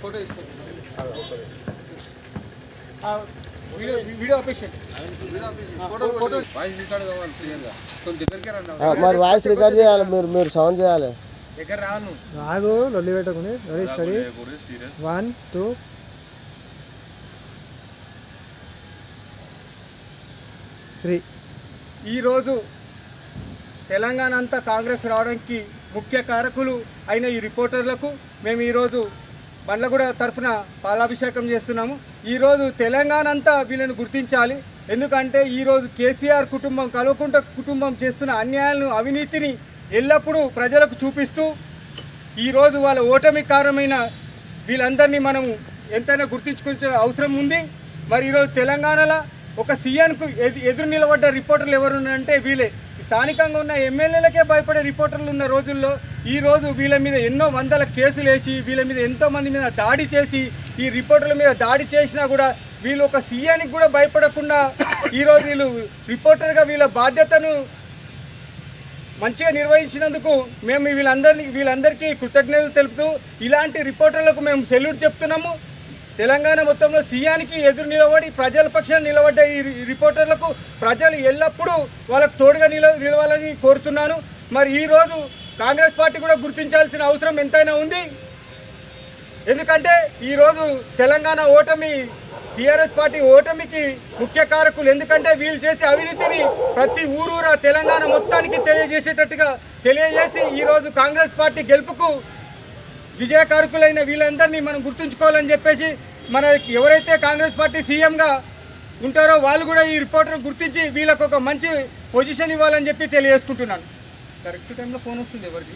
Photo video video మరి voice record చేయాలి మీరు మీరు సౌండ్ చేయాలి. ఆగు లొల్లి పెట్టుకుని. Ready steady one two three ఈరోజు తెలంగాణ అంతా కాంగ్రెస్ రావడానికి ముఖ్య కారకులు అయిన ఈ రిపోర్టర్లకు మేము ఈరోజు బండ్లగూడ తరఫున పాలాభిషేకం చేస్తున్నాము. ఈరోజు తెలంగాణ అంతా వీళ్ళని గుర్తించాలి. ఎందుకంటే ఈరోజు కేసీఆర్ కుటుంబం కల్వకుంట కుటుంబం చేస్తున్న అన్యాయాలను అవినీతిని ఎల్లప్పుడూ ప్రజలకు చూపిస్తూ ఈరోజు వాళ్ళ ఓటమి కారణమైన వీళ్ళందరినీ మనము ఎంతైనా గుర్తించుకునే అవసరం ఉంది. మరి ఈరోజు తెలంగాణలో ఒక సీఎంకు ఎదు ఎదురు నిలబడ్డ రిపోర్టర్లు ఎవరున్నారంటే వీళ్ళే. స్థానికంగా ఉన్న ఎమ్మెల్యేలకే భయపడే రిపోర్టర్లు ఉన్న రోజుల్లో ఈ రోజు వీళ్ళ మీద ఎన్నో వందల కేసులు వేసి వీళ్ళ మీద ఎంతోమంది మీద దాడి చేసి ఈ రిపోర్టర్ల మీద దాడి చేసినా కూడా వీళ్ళు ఒక సీఎంకి కూడా భయపడకుండా ఈరోజు వీళ్ళు రిపోర్టర్గా వీళ్ళ బాధ్యతను మంచిగా నిర్వహించినందుకు మేము వీళ్ళందరినీ వీళ్ళందరికీ కృతజ్ఞతలు తెలుపుతూ ఇలాంటి రిపోర్టర్లకు మేము సెల్యూట్ చెప్తున్నాము. తెలంగాణ మొత్తంలో సీఎంకి ఎదురు నిలబడి ప్రజల పక్షాన నిలబడ్డ ఈ రిపోర్టర్లకు ప్రజలు ఎల్లప్పుడూ వాళ్ళకు తోడుగా నిల నిలవాలని కోరుతున్నాను. మరి ఈరోజు కాంగ్రెస్ పార్టీ కూడా గుర్తించాల్సిన అవసరం ఎంతైనా ఉంది. ఎందుకంటే ఈరోజు తెలంగాణ ఓటమి టీఆర్ఎస్ పార్టీ ఓటమికి ముఖ్య కారకులు. ఎందుకంటే వీళ్ళు చేసే అవినీతిని ప్రతి ఊరూరా తెలంగాణ మొత్తానికి తెలియజేసేటట్టుగా తెలియజేసి ఈరోజు కాంగ్రెస్ పార్టీ గెలుపుకు విజయకారకులైన వీళ్ళందరినీ మనం గుర్తుంచుకోవాలని చెప్పేసి మన ఎవరైతే కాంగ్రెస్ పార్టీ సీఎంగా ఉంటారో వాళ్ళు కూడా ఈ రిపోర్టర్ గుర్తించి వీళ్ళకు ఒక మంచి పొజిషన్ ఇవ్వాలని చెప్పి తెలియజేసుకుంటున్నాను. కరెక్ట్ టైంలో ఫోన్ వస్తుంది ఎవరికి